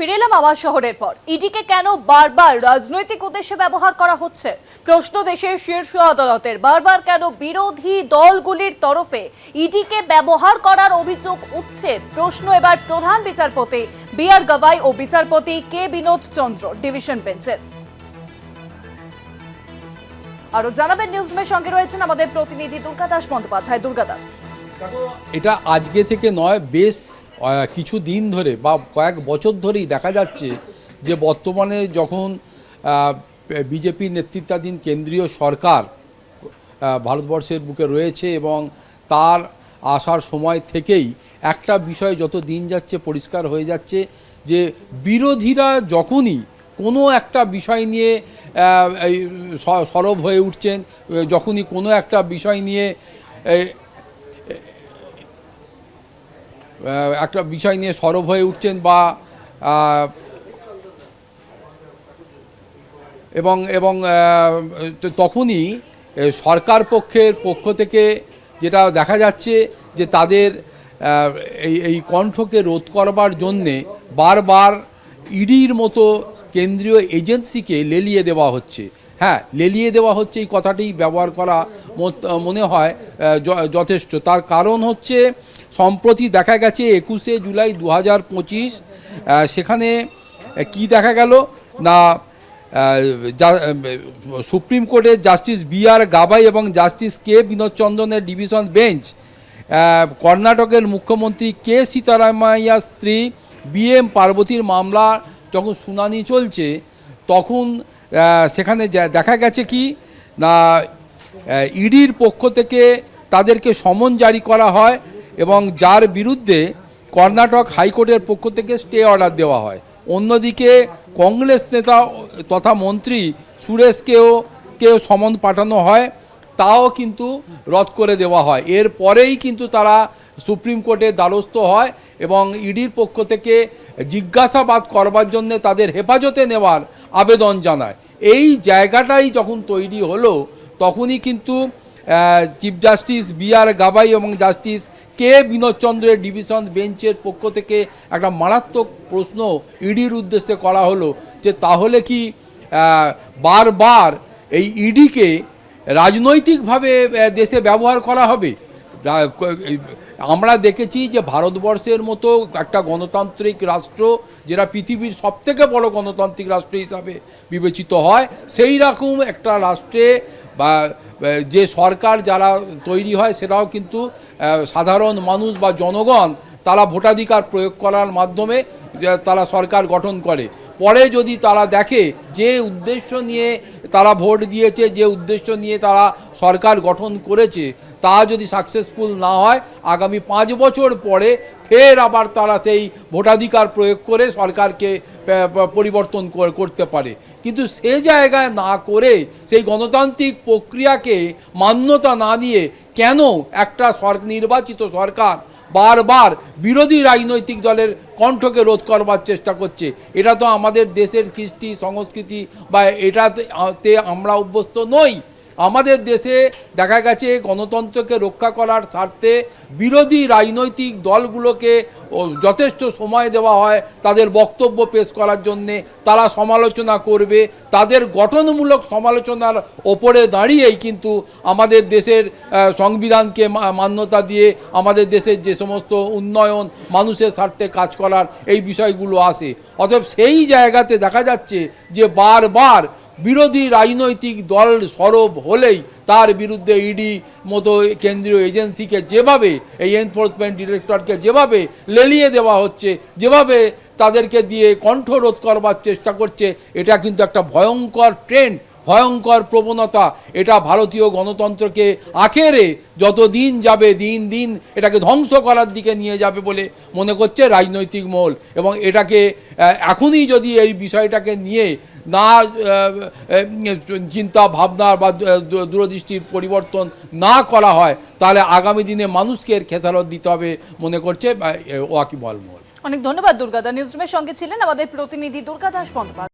ফিরে এলাম আবার শহরের পর। ইডিকে কেন বারবার রাজনৈতিক উদ্দেশ্যে ব্যবহার করা হচ্ছে? প্রশ্ন দেশের শীর্ষ আদালতের। বারবার কেন বিরোধী দলগুলির তরফে ইডিকে ব্যবহার করার অভিযোগ উঠছে? প্রশ্ন এবার প্রধান বিচারপতি বি আর গবাই ও বিচারপতি কে বিনোদ চন্দ্র, ডিভিশন বেঞ্চের। আরও জানাবেন নিউজমের সঙ্গে রয়েছেন আমাদের প্রতিনিধি দুর্গা দাস বন্দ্যোপাধ্যায়। দুর্গা দাস। এটা আজকে থেকে নয়, বেশ কিছু দিন ধরে বা কয়েক বছর ধরেই দেখা যাচ্ছে যে বর্তমানে যখন বিজেপি নেতৃত্বাধীন কেন্দ্রীয় সরকার ভারতবর্ষের বুকে রয়েছে এবং তার আসার সময় থেকেই একটা বিষয় যত দিন যাচ্ছে পরিষ্কার হয়ে যাচ্ছে যে বিরোধীরা যখনই কোনো একটা বিষয় নিয়ে সরব হয়ে উঠছেন যখনই কোনো একটা বিষয় নিয়ে একটা বিষয় নিয়ে সরব হয়ে উঠছেন বা এবং এবং তখনই সরকার পক্ষের পক্ষ থেকে যেটা দেখা যাচ্ছে যে তাদের এই এই কণ্ঠকে রোধ করবার জন্যে বারবার ইডির মতো কেন্দ্রীয় এজেন্সিকে লেলিয়ে দেওয়া হচ্ছে। হ্যাঁ লেলিয়ে দেওয়া হচ্ছে এই কথাটি ব্যবহার করা মনে হয় যথেষ্ট। তার কারণ হচ্ছে, সম্প্রতি দেখা গেছে একুশে জুলাই দু হাজার পঁচিশ সেখানে কি দেখা গেল? না সুপ্রিম কোর্টের জাস্টিস বি আর গাবাই এবং জাস্টিস কে বিনোদ চন্দনের ডিভিশন বেঞ্চ কর্ণাটকের মুখ্যমন্ত্রী কে সীতারামাইয়ার স্ত্রী বি এম পার্বতীর মামলা যখন শুনানি চলছে, তখন সেখানে দেখা গেছে কি, না ইডির পক্ষ থেকে তাদেরকে সমন জারি করা হয় এবং যার বিরুদ্ধে কর্ণাটক হাইকোর্টের পক্ষ থেকে স্টে অর্ডার দেওয়া হয়। অন্যদিকে কংগ্রেস নেতা তথা মন্ত্রী সুরেশকেও, কেও সমন পাঠানো হয়, তাও কিন্তু রদ করে দেওয়া হয়। এর পরেই কিন্তু তারা সুপ্রিম কোর্টের দ্বারস্থ হয় এবং ইডির পক্ষ থেকে জিজ্ঞাসাবাদ করবার জন্য তাদের হেফাজতে নেওয়ার আবেদন জানায়। এই জায়গাটাই যখন তৈরি হলো, তখনই কিন্তু chief justice B R Gavai এবং জাস্টিস কে বিনোদ চন্দ্রের ডিভিশন বেঞ্চের পক্ষ থেকে একটা মারাত্মক প্রশ্ন ইডির উদ্দেশ্যে করা হলো যে, তাহলে কি বারবার এই ইডিকে রাজনৈতিকভাবে দেশে ব্যবহার করা হবে? আমরা দেখেছি যে ভারতবর্ষের মতো একটা গণতান্ত্রিক রাষ্ট্র যেটা পৃথিবীর সবথেকে বড় গণতান্ত্রিক রাষ্ট্র হিসাবে বিবেচিত হয়, সেই রকম একটা রাষ্ট্রে বা যে সরকার যারা তৈরি হয়, সেটাও কিন্তু সাধারণ মানুষ বা জনগণ তারা ভোটাধিকার প্রয়োগ করার মাধ্যমে তারা সরকার গঠন করে। পরে যদি তারা দেখে যে উদ্দেশ্য নিয়ে তারা ভোট দিয়েছে, যে উদ্দেশ্য নিয়ে তারা সরকার গঠন করেছে, তা যদি সাকসেসফুল না হয়, আগামী পাঁচ বছর পরে ফের আবার তারা সেই ভোটাধিকার প্রয়োগ করে সরকারকে পরিবর্তন করতে পারে। কিন্তু সে জায়গায় না করে সেই গণতান্ত্রিক প্রক্রিয়াকে মান্যতা না দিয়ে কেন একটা নির্বাচিত সরকার বারবার বিরোধী রাজনৈতিক দলের কণ্ঠকে রোধ করবার চেষ্টা করছে। এটা তো আমাদের দেশের কৃষ্টি, সংস্কৃতি, বা এটাতে আমরা অভ্যস্ত নই। আমাদের দেশে দেখা গেছে গণতন্ত্রকে রক্ষা করার স্বার্থে বিরোধী রাজনৈতিক দলগুলোকে যথেষ্ট সময় দেওয়া হয় তাদের বক্তব্য পেশ করার জন্যে। তারা সমালোচনা করবে। তাদের গঠনমূলক সমালোচনার ওপরে দাঁড়িয়েই কিন্তু আমাদের দেশের সংবিধানকে মান্যতা দিয়ে আমাদের দেশের যে সমস্ত উন্নয়ন, মানুষের স্বার্থে কাজ করার এই বিষয়গুলো আসে। অতএব সেই জায়গাতে দেখা যাচ্ছে যে বারবার বিরোধী রাজনৈতিক দল সরব হলেই তার বিরুদ্ধে ইডি মতো কেন্দ্রীয় এজেন্সিকে যেভাবে, এই এনফোর্সমেন্ট ডিরেক্টরকে যেভাবে লেলিয়ে দেওয়া হচ্ছে, যেভাবে তাদেরকে দিয়ে কণ্ঠরোধ করবার চেষ্টা করছে, এটা কিন্তু একটা ভয়ঙ্কর ট্রেন্ড ভয়ঙ্কর প্রবণতা এটা ভারতীয় গণতন্ত্রকে আখেরে যত দিন যাবে, দিন দিন এটাকে ধ্বংস করার দিকে নিয়ে যাবে বলে মনে করছে রাজনৈতিক মহল এবং এটাকে এখনই যদি এই বিষয়টাকে নিয়ে না চিন্তা, ভাবনা বা দূরদৃষ্টির পরিবর্তন না করা হয়, তাহলে আগামী দিনে মানুষকে এর খেসারত দিতে হবে মনে করছে ওয়াকিবল মহল অনেক ধন্যবাদ দুর্গাদা। নিউজমের সঙ্গে ছিলেন আমাদের প্রতিনিধি দুর্গা দাস বন্দ্যোপাধ্যায়।